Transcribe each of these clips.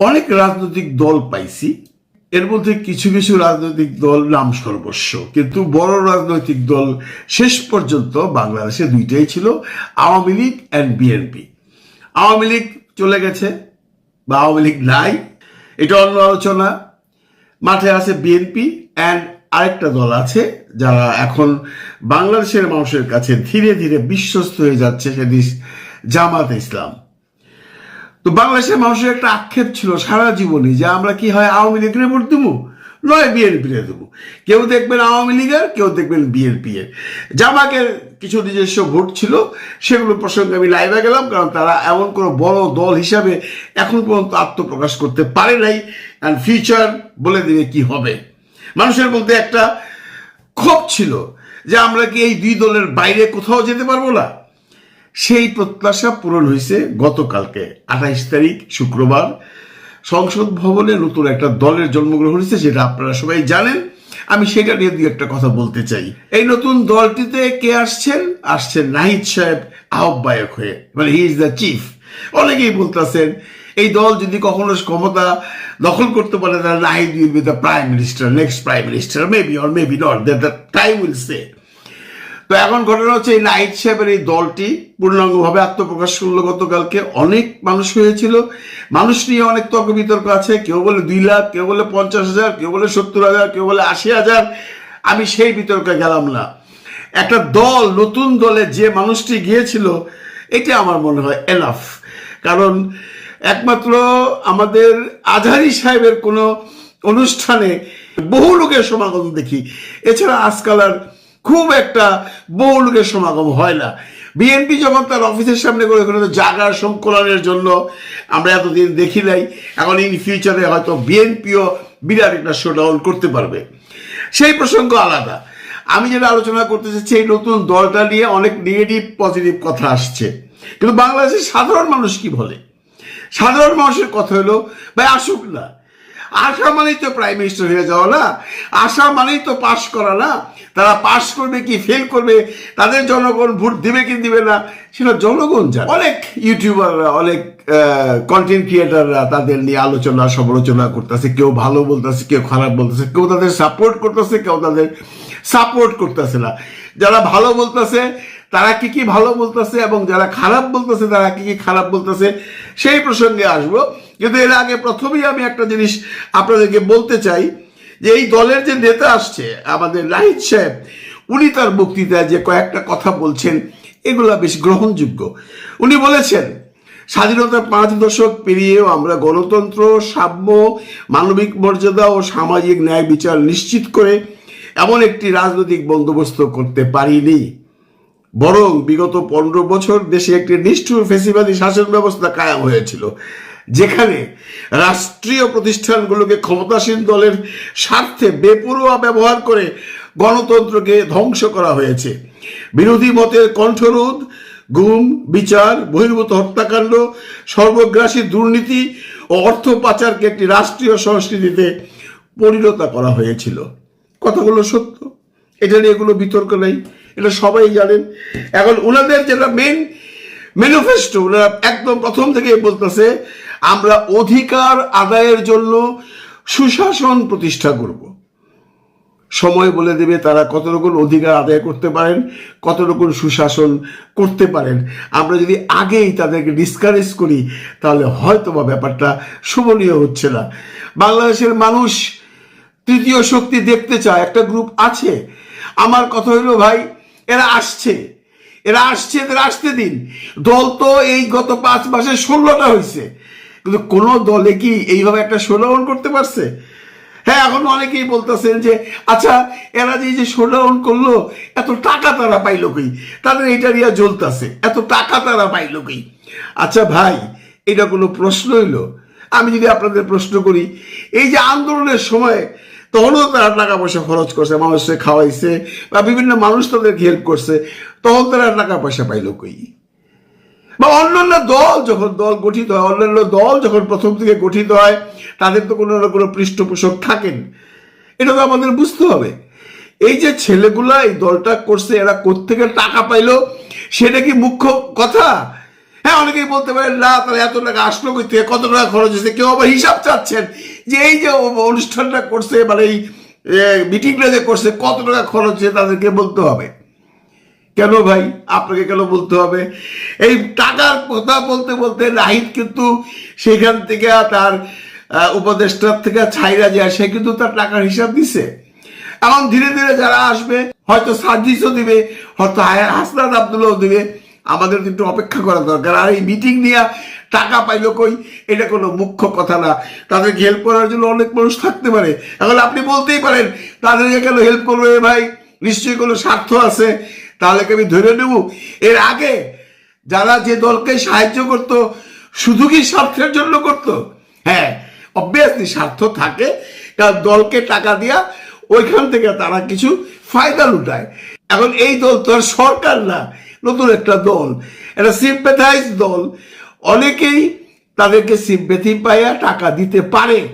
অনেক রাজনৈতিক দল পাইছি। এর মধ্যে কিছু কিছু রাজনৈতিক দল নাম সর্বস্ব। কিন্তু বড় রাজনৈতিক দল শেষ পর্যন্ত বাংলাদেশে দুইটাই ছিল, আওয়ামী লীগ অ্যান্ড বিএনপি আওয়ামী লীগ চলে গেছে বা আওয়ামী লীগ নাই, এটা অন্য আলোচনা। মাঠে আছে বিএনপি অ্যান্ড আরেকটা দল আছে যারা এখন বাংলাদেশের মানুষের কাছে ধীরে ধীরে বিশ্বস্ত হয়ে যাচ্ছে, সেদিন জামাত ইসলাম। তো বাংলাদেশের মানুষের একটা আক্ষেপ ছিল সারা জীবনই যে আমরা কি হয় আওয়ামী লীগের ভোট দেবো নয় বিএনপি দেবো কেউ দেখবেন আওয়ামী লীগের, কেউ দেখবেন বিএনপি এর। জামাকের কিছু নিজস্ব ভোট ছিল, সেগুলো প্রসঙ্গে আমি লাইভে গেলাম, কারণ তারা এমন কোনো বড় দল হিসাবে এখন পর্যন্ত আত্মপ্রকাশ করতে পারে নাই অ্যান্ড ফিউচার বলে দেবে কি হবে। মানুষের মধ্যে একটা ক্ষোভ ছিল যে আমরা কি এই দুই দলের বাইরে কোথাও যেতে পারব না? সেই প্রত্যাশা পূরণ হয়েছে গতকালকে, আঠাইশ তারিখ, শুক্রবার। সংসদ ভবনে নতুন একটা দলের জন্মগ্রহণ হয়েছে যেটা আপনারা সবাই জানেন। আমি সেটা নিয়ে দু একটা কথা বলতে চাই। এই নতুন দলটিতে কে আসছেন? আসছেন নাহিদ সাহেব, আহ্বায়ক হয়ে। মানে হি ইজ দ্য চিফ অনেকেই বলতেছেন, এই দল যদি কখনো ক্ষমতা দখল করতে পারে, তাহলে Nahid will be the prime minister next prime minister maybe or maybe not the time will say তো এখন ঘটনা হচ্ছে এই নাইট সাহেবের এই দলটি পূর্ণাঙ্গভাবে আত্মপ্রকাশ করল গতকালকে। অনেক মানুষ হয়েছিল। মানুষ নিয়ে অনেক তর্ক বিতর্ক আছে। কেউ বলে দুই লাখ, কেউ বলে পঞ্চাশ হাজার, কেউ বলে সত্তর হাজার, কেউ বলে আশি হাজার। আমি সেই বিতর্কে গেলাম না। একটা দল, নতুন দলে যে মানুষটি গিয়েছিল, এটা আমার মনে হয় এনাফ কারণ একমাত্র আমাদের আজহারি সাহেবের কোনো অনুষ্ঠানে বহু লোকের সমাগম দেখি। এছাড়া আজকাল আর খুব একটা বহু লোকের সমাগম হয় না। বিএনপি যখন তার অফিসের সামনে করে ওখানে তো জাগার সংকলনের জন্য আমরা এতদিন দেখি নাই, এখন ইন ফিউচারে হয়তো বিএনপিও বিরাট একটা শো শোডাউন করতে পারবে। সেই প্রসঙ্গ আলাদা। আমি যেটা আলোচনা করতে চাচ্ছি, এই নতুন দলটা নিয়ে অনেক নেগেটিভ পজিটিভ কথা আসছে। কিন্তু বাংলাদেশের সাধারণ মানুষ কি বলে? সাধারণ মানুষের কথা হলো, ভাই, আসুক না। আশা মানেই তো প্রাইম মিনিস্টার হয়ে যাওয়া না। আশা মানেই তো পাশ করা না। তারা পাশ করবে কি ফেল করবে, তাদের জনগণ ভোট দিবে কি দিবে না, সেটা জনগণ জানে। অনেক ইউটিউবাররা অনেক কন্টেন্ট ক্রিয়েটাররা তাদের নিয়ে আলোচনা, সমালোচনা করতেছে। কেউ ভালো বলতেছে, কেউ খারাপ বলতেছে। কেউ তাদের সাপোর্ট করতেছে, কেউ তাদের সাপোর্ট করতেছে না। যারা ভালো বলতেছে তারা কি কি ভালো বলতেছে এবং যারা খারাপ বলতেছে, তারা কি কি খারাপ বলতেছে, সেই প্রসঙ্গে আসব। কিন্তু এর আগে প্রথমেই আমি একটা জিনিস আপনাদেরকে বলতে চাই, যে এই দলের যে নেতা আসছে, আমাদের নাহিদ সাহেব, উনি তার বক্তৃতায় যে কয়েকটা কথা বলছেন, এগুলা বেশ গ্রহণযোগ্য। উনি বলেছেন, স্বাধীনতার পাঁচ দশক পেরিয়েও আমরা গণতন্ত্র, সাম্য, মানবিক মর্যাদা ও সামাজিক ন্যায় বিচার নিশ্চিত করে এমন একটি রাজনৈতিক বন্দোবস্ত করতে পারিনি। বরং বিগত পনেরো বছর দেশে একটি নিষ্ঠুর ফেসিবাদী শাসন ব্যবস্থা কায়েম হয়েছিল, যেখানে রাষ্ট্রীয় প্রতিষ্ঠানগুলোকে ক্ষমতাসীন দলের স্বার্থে বেপরোয়া ব্যবহার করে গণতন্ত্রকে ধ্বংস করা হয়েছে। বিরোধী মতের কণ্ঠরোধ, গুম, বিচার, বহির্ভূত হত্যাকাণ্ড, সর্বগ্রাসী দুর্নীতি ও অর্থ পাচারকে একটি রাষ্ট্রীয় সংস্কৃতিতে পরিণত করা হয়েছিল। কথাগুলো সত্য। এটা নিয়ে কোনো বিতর্ক নেই। এটা সবাই জানেন। এখন ওনাদের যেটা মেন ম্যানিফেস্টো ওনারা একদম প্রথম থেকে বলতেছে, আমরা অধিকার আদায়ের জন্য সুশাসন প্রতিষ্ঠা করব। সময় বলে দেবে তারা কত রকম অধিকার আদায় করতে পারেন কত রকম সুশাসন করতে পারেন। আমরা যদি আগেই তাদেরকে ডিসকারেজ করি, তাহলে হয়তো বা ব্যাপারটা শোভনীয় হচ্ছে না। বাংলাদেশের মানুষ তৃতীয় শক্তি দেখতে চায়, একটা গ্রুপ আছে। আমার কথা হইল ভাই এরা আসছে। এরা আসছে, এদের আসতে দিন। দল তো এই গত পাঁচ মাসে ষোলোটা হয়েছে। কিন্তু কোনো দলে কি এইভাবে একটা ষোলোন করতে পারছে? হ্যাঁ এখন অনেকেই বলতেছেন যে আচ্ছা এরা যে যে শোডাউন করল, এত টাকা তারা পাইলো কই? তাদের এইটা নিয়ে জ্বলতেছে। এত টাকা তারা পাইলো কই? আচ্ছা ভাই, এটা কোনো প্রশ্ন হইল। আমি যদি আপনাদের প্রশ্ন করি, এই যে আন্দোলনের সময় তখনও তারা টাকা পয়সা খরচ করছে, মানুষকে খাওয়াইছে বা বিভিন্ন মানুষ তাদেরকে হেল্প করছে, তখন তারা টাকা পয়সা পাইলো কই? বা অন্যান্য দল যখন দল গঠিত হয়, অন্যান্য দল যখন প্রথম থেকে গঠিত হয়, তাদের তো কোনো না কোনো পৃষ্ঠপোষক থাকেন। এটা তো আমাদের বুঝতে হবে। এই যে ছেলেগুলা এই দলটা করছে, এরা কোত্থেকে টাকা পাইলো, সেটা কি মুখ্য কথা? হ্যাঁ অনেকেই বলতে পারেন, না, তাহলে এত টাকা আসলো কই থেকে? কত টাকা খরচ হয়েছে? কেউ আবার হিসাব চাচ্ছেন যে এই যে অনুষ্ঠানটা করছে মানে এই মিটিংটা যে করছে, কত টাকা খরচ হয়েছে তাদেরকে বলতে হবে। কেন ভাই? আপনাকে কেন বলতে হবে? এই টাকার কথা বলতে বলতে নাহিদ কিন্তু সেখান থেকে তার উপদেষ্টার থেকে ছাইরা যায় সে কিন্তু তার টাকার হিসাব দিছে। এখন ধীরে ধীরে যারা আসবে, হয়তো সার্জিসও দিবে, হয়তো হায়- হাসনাত আবদুল্লাহ দিবে। আমাদের কিন্তু অপেক্ষা করা দরকার। আর এই মিটিং নিয়ে টাকা পাইলো কই? এটা কোনো মুখ্য কথা না। তাদেরকে হেল্প করার জন্য অনেক মানুষ থাকতে পারে। এখন আপনি বলতেই পারেন, তাদেরকে কেন হেল্প করবে? ভাই, নিশ্চয়ই কোনো স্বার্থ আছে। তাহলে আমি ধরে নেব। এর আগে যারা যে দলকে সাহায্য করত, শুধু কি স্বার্থের জন্য করত? হ্যাঁ অবভিয়াসলি স্বার্থ থাকে। কারণ দলকে টাকা দিয়া ওইখান থেকে তারা কিছু ফায়দা লুটায়। এখন এই দল তো আর সরকার না। নতুন একটা দল, একটা সিম্পেথাইজ দল। অনেকেই তাদেরকে সিম্পেথি পাইয়া টাকা দিতে পারে,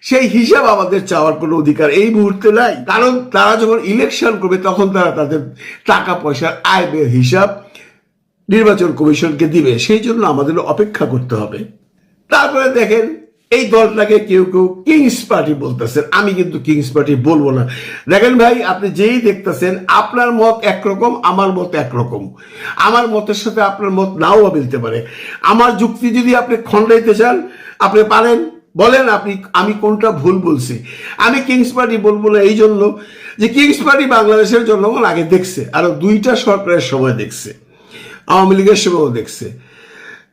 সেই হিসাব আমাদের চাওয়ার কোনো অধিকার এই মুহূর্তে নাই। কারণ তারা যখন ইলেকশন করবে, তখন তারা তাদের টাকা পয়সার আয় ব্যয়ের হিসাব নির্বাচন কমিশনকে দিবে। সেই জন্য আমাদের অপেক্ষা করতে হবে। তারপরে দেখেন এই দলটাকে কেউ কেউ কিংস পার্টি বলতেছেন। আমি কিন্তু কিংস পার্টি বলব না। দেখেন ভাই, আপনি যেই দেখতেছেন, আপনার মত একরকম, আমার মত একরকম। আমার মতের সাথে আপনার মত নাও মিলতে পারে। আমার যুক্তি যদি আপনি খণ্ডাইতে চান, আপনি পারেন। বলেন আপনি, আমি কোনটা ভুল বলছি? আমি কিংস পার্টি বলব না এই জন্য যে কিংস পার্টি বাংলাদেশের জনগণ আগে দেখছে, আরও দুইটা সরকারের সময় দেখছে, আওয়ামী লীগের সময়ও দেখছে।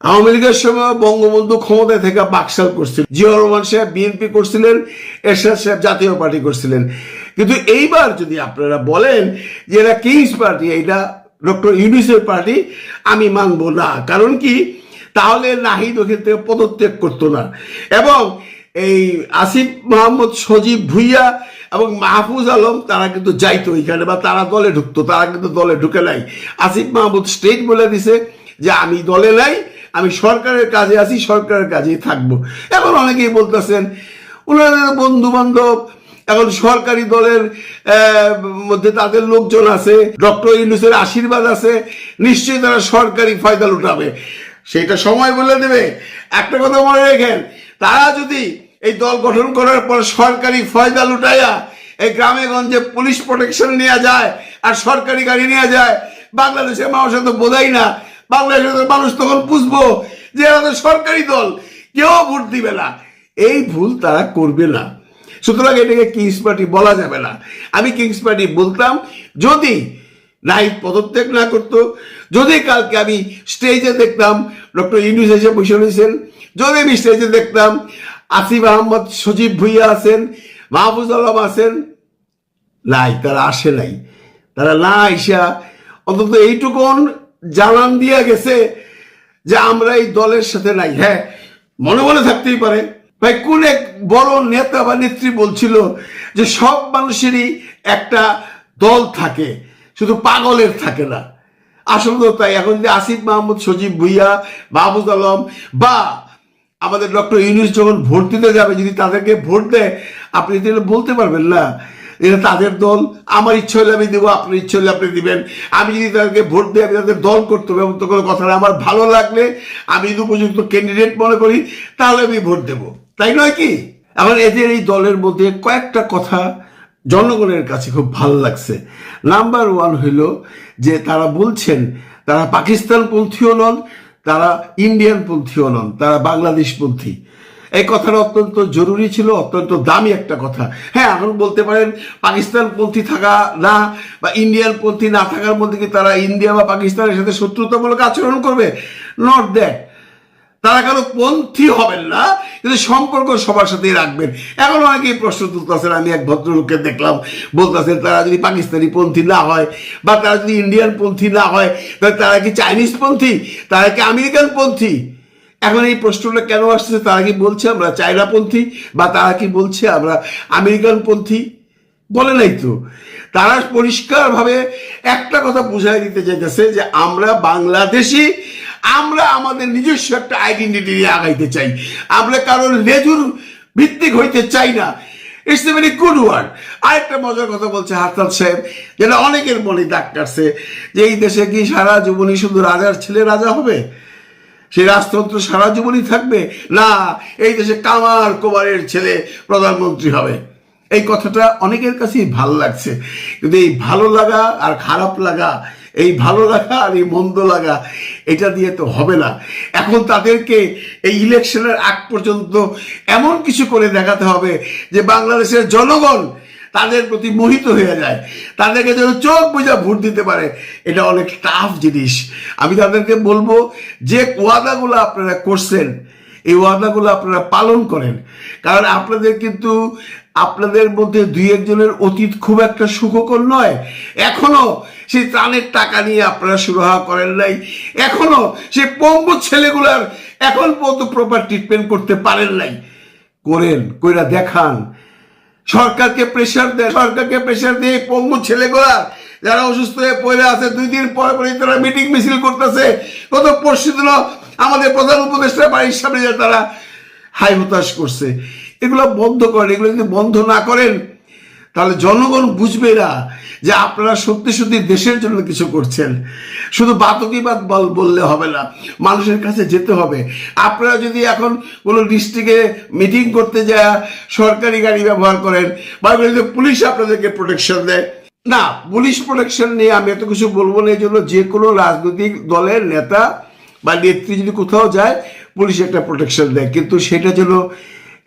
আওয়ামী লীগের সময় বঙ্গবন্ধু ক্ষমতায় থেকে বাকশাল করছিলেন। জিয়া রহমান সাহেব বিএনপি করছিলেন, এরশাদ সাহেব জাতীয় পার্টি করছিলেন। কিন্তু এইবার যদি আপনারা বলেন যে এরা কিংস পার্টি এটা ডক্টর ইউনিসের পার্টি, আমি মানবো না। কারণ কি? তাহলে নাহিদ ওখান থেকে পদত্যাগ করতো না। এবং এই আসিফ মোহাম্মদ সজীব ভুইয়া এবং মাহফুজ আলম, তারা কিন্তু যাইতো ওইখানে বা তারা দলে ঢুকতো, তারা কিন্তু দলে ঢুকে নাই। আসিফ মাহমুদ স্টেট বলে দিছে যে, আমি দলে নাই আমি সরকারের কাজে আছি, সরকারের কাজেই থাকব। এখন অনেকেই বলতেছেন ওনাদের বন্ধু বান্ধব এখন সরকারি দলের মধ্যে তাদের লোকজন আছে, ডক্টর ইউনুসের আশীর্বাদ আছে, নিশ্চয়ই তারা সরকারি ফায়দা লুটাবে। সেটা সময় বলে দেবে। একটা কথা মনে রেখেন, তারা যদি এই দল গঠন করার পর সরকারি ফয়দা লুটাইয়া এই গ্রামে গঞ্জে পুলিশ প্রোটেকশন নেওয়া যায় আর সরকারি গাড়ি নেওয়া যায়, বাংলাদেশের মানুষের তো বোঝাই না বাংলাদেশের মানুষ তখন বুঝব যে আমাদের সরকারি দল, কেউ ভোট দিবে না। এই ভুল তারা করবে না। সুতরাং এটাকে কিংস পার্টি বলা যাবে না। আমি কিংস পার্টি বলতাম, যদি নাইট পদত্যাগ না করতো, যদি কালকে আমি স্টেজে দেখতাম, ডক্টর ইউনুস এসে বসে রয়েছেন, যদি আমি স্টেজে দেখতাম, আসিফ আহমদ সজীব ভুইয়া আছেন, মাহফুজ আলম আছেন, নাই, তারা আসে নাই। তারা না আইসা, অন্তত এইটুকুন জানান দিয়া গেছে যে আমরা এই দলের সাথে নাই। হ্যাঁ মনে মনে থাকতেই পারে। ভাই, কোন এক বড় নেতা বা নেত্রী বলছিল যে সব মানুষেরই একটা দল থাকে, শুধু পাগলের থাকে না। আসলে তো তাই এখন যে আসিফ মাহমুদ, সজীব ভুইয়া, মাহমুদ আলম বা আমাদের ডক্টর ইউনুস যখন ভোট দিতে যাবে, যদি তাদেরকে ভোট দেয়, আপনি তাহলে বলতে পারবেন না এটা তাদের দল। আমার ইচ্ছা হলে আমি দেবো, আপনার ইচ্ছা হলে আপনি দিবেন। আমি যদি তাদেরকে ভোট দিই, আমি তাদের দল করতে হবে এমন তো কোনো কথা না। আমার ভালো লাগলে আমি যদি উপযুক্ত ক্যান্ডিডেট মনে করি, তাহলে আমি ভোট দেব। তাই নয় কি? এখন এদের এই দলের মধ্যে কয়েকটা কথা জনগণের কাছে খুব ভালো লাগছে। নাম্বার ওয়ান হইল যে তারা বলছেন, তারা পাকিস্তান পন্থীও নন, তারা ইন্ডিয়ান পন্থীও নন, তারা বাংলাদেশ পন্থী এই কথাটা অত্যন্ত জরুরি ছিল, অত্যন্ত দামি একটা কথা। হ্যাঁ এখন বলতে পারেন, পাকিস্তান পন্থী থাকা না, বা ইন্ডিয়ান পন্থী না থাকার মধ্যে কি তারা ইন্ডিয়া বা পাকিস্তানের সাথে শত্রুতামূলক আচরণ করবে? নট দ্যাট তারা কারও পন্থী হবেন না, কিন্তু সম্পর্ক সবার সাথেই রাখবেন। এখন অনেকেই প্রশ্ন তুলতেছেন, আমি এক ভদ্রলোককে দেখলাম, বলতেছেন, তারা যদি পাকিস্তানি পন্থী না হয়, বা তারা যদি ইন্ডিয়ান পন্থী না হয়, তাহলে তারা কি চাইনিজ পন্থী? তারা কি আমেরিকান পন্থী? এখন এই প্রশ্নটা কেন আসছে তারা কি বলছে আমরা চায়নাপন্থী বা তারা কি বলছে আমরা আমেরিকান পন্থী বলে নাই তো। তারা পরিষ্কারভাবে একটা কথা বুঝাই দিতে চাইতেছে যে আমরা বাংলাদেশি, আমরা আমাদের নিজস্ব একটা আইডেন্টিটি নিয়ে আগাইতে চাই। আমরা কারোর লেজুর ভিত্তিক হইতে চাই না। ইটস ভেরি গুড ওয়ার্ড আরেকটা মজার কথা বলছে হাসান সাহেব, যেটা অনেকের মনে দাগ কাটছে যে এই দেশে কি সারা জীবনই শুধু রাজার ছেলে রাজা হবে? সেই রাজতন্ত্র সারা জীবনই থাকবে? না, এই দেশে কামার কোমারের ছেলে প্রধানমন্ত্রী হবে। এই কথাটা অনেকের কাছেই ভালো লাগছে। কিন্তু এই ভালো লাগা আর খারাপ লাগা, এই ভালো লাগা আর এই মন্দ লাগা, এটা দিয়ে তো হবে না। এখন তাদেরকে এই ইলেকশনের আগ পর্যন্ত এমন কিছু করে দেখাতে হবে যে বাংলাদেশের জনগণ তাদের প্রতি মোহিত হয়ে যায়। তাদেরকে যেন চোখ বুঝা ভোট দিতে পারে। এটা অনেক টাফ জিনিস। আমি তাদেরকে বলব, যে ওয়াদাগুলো আপনারা করছেন, এই ওয়াদাগুলো আপনারা পালন করেন। কারণ আপনাদের কিন্তু, আপনাদের মধ্যে দুই একজনের অতীত খুব একটা সুখকর নয়। এখনও সেই ত্রাণের টাকা নিয়ে আপনারা সুরাহা করেন নাই। এখনও সেই পঙ্গু ছেলেগুলার এখন পর্যন্ত প্রপার ট্রিটমেন্ট করতে পারেন নাই। করেন, কইরা দেখান। সরকারকে প্রেশার দেয়, সরকারকে প্রেশার দিয়ে পঙ্গু ছেলেগুলা যারা অসুস্থ হয়ে পড়ে আছে, দুই দিন পরে পরে তারা মিটিং মিছিল করতেছে। কত পরশু দিন আমাদের প্রধান উপদেষ্টা বাড়ির সামনে তারা হাই হতাশ করছে। এগুলো বন্ধ করেন, এগুলো যদি বন্ধ না করেন তাহলে জনগণ বুঝবে না যে আপনারা সত্যি সত্যি দেশের জন্য কিছু করছেন। শুধু বাতকিবাদ বল বললে হবে না, মানুষের কাছে যেতে হবে। আপনারা যদি এখন কোনো ডিস্ট্রিক্টে মিটিং করতে যায়, সরকারি গাড়ি ব্যবহার করেন, বা যদি পুলিশ আপনাদেরকে প্রোটেকশন দেয়। না, পুলিশ প্রোটেকশন নিয়ে আমি এত কিছু বলব না এই জন্য যে কোনো রাজনৈতিক দলের নেতা বা নেত্রী যদি কোথাও যায়, পুলিশ একটা প্রোটেকশন দেয়। কিন্তু সেটা যেন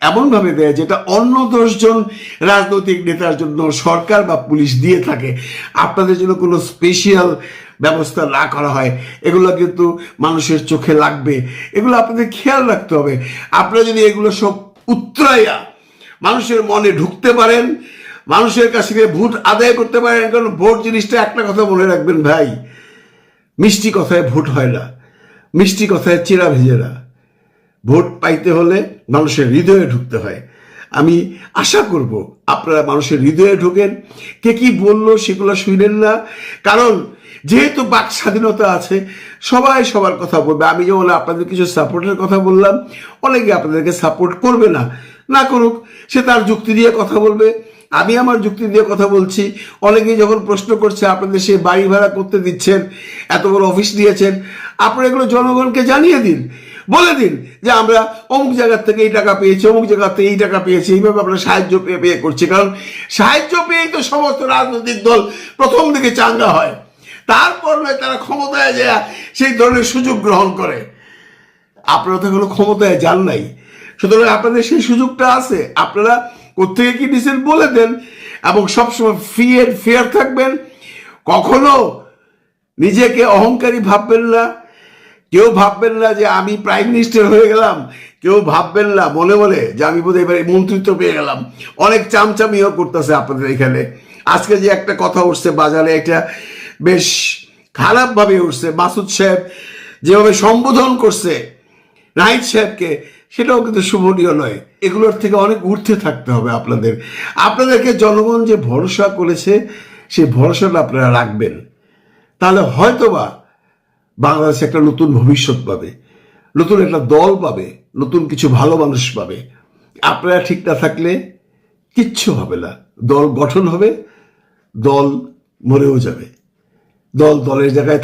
এমনভাবে দেয় যেটা অন্য দশজন রাজনৈতিক নেতার জন্য সরকার বা পুলিশ দিয়ে থাকে। আপনাদের জন্য কোনো স্পেশাল ব্যবস্থা না করা হয়। এগুলো কিন্তু মানুষের চোখে লাগবে। এগুলো আপনাদের খেয়াল রাখতে হবে। আপনারা যদি এগুলো সব উত্তরাইয়া মানুষের মনে ঢুকতে পারেন, মানুষের কাছ থেকে ভোট আদায় করতে পারেন, কারণ ভোট জিনিসটা একটা কথা মনে রাখবেন ভাই, মিষ্টি কথায় ভোট হয় না। মিষ্টি কথায় চেরা ভেজেরা ভোট পাইতে হলে মানুষের হৃদয়ে ঢুকতে হয়। আমি আশা করব আপনারা মানুষের হৃদয়ে ঢোকেন। কে কি বলল সেগুলো শুনেন না। কারণ যেহেতু বাক স্বাধীনতা আছে, সবাই সবার কথা বলবে। আমি যেমন আপনাদের কিছু সাপোর্টের কথা বললাম, অনেকে আপনাদেরকে সাপোর্ট করবে না। না করুক, সে তার যুক্তি দিয়ে কথা বলবে। আমি আমার যুক্তি দিয়ে কথা বলছি। অনেকেই যখন প্রশ্ন করছে, আপনাদের সে বাড়ি ভাড়া করতে দিচ্ছেন, এত বড় অফিস দিয়েছেন, আপনারা এগুলো জনগণকে জানিয়ে দিন। বলে দিন যে আমরা অমুক জায়গার থেকে এই টাকা পেয়েছি, অমুক জায়গা থেকে এই টাকা পেয়েছি, এইভাবে আমরা সাহায্য পেয়ে পেয়ে করছি। কারণ সাহায্য পেয়েই তো সমস্ত রাজনৈতিক দল প্রথম দিকে চাঙ্গা হয়। তারপর নয়, তারা ক্ষমতায় যায়, সেই ধরনের সুযোগ গ্রহণ করে। আপনারা তো এখনও ক্ষমতায় যান নাই। সুতরাং আপনাদের সেই সুযোগটা আছে। আপনারা কোথেকে কি দিচ্ছেন বলে দেন এবং সবসময় ফিয়ার ফেয়ার থাকবেন। কখনো নিজেকে অহংকারী ভাববেন না। কেউ ভাববেন না যে আমি প্রাইম মিনিস্টার হয়ে গেলাম। কেউ ভাববেন না মনে মনে যে আমি বোধহয় এবার মন্ত্রিত্ব পেয়ে গেলাম। অনেক চামচামিও করতেছে আপনাদের এখানে। আজকে যে একটা কথা উঠছে বাজারে একটা বেশ খারাপভাবে উঠছে। মাসুদ সাহেব যেভাবে সম্বোধন করছে, নাহিদ সাহেবকে, সেটাও কিন্তু শুভনীয় নয়। এগুলোর থেকে অনেক ঊর্ধ্বে থাকতে হবে আপনাদের। আপনাদেরকে জনগণ যে ভরসা করেছে, সেই ভরসাটা আপনারা রাখবেন। তাহলে হয়তোবা বাংলাদেশ একটা নতুন ভবিষ্যৎ পাবে, নতুন একটা দল পাবে, নতুন কিছু ভালো মানুষ পাবে। আপনারা ঠিক না থাকলে কিচ্ছু হবে না। দল গঠন হবে, দল মরেও যাবে। দল দলের জায়গায়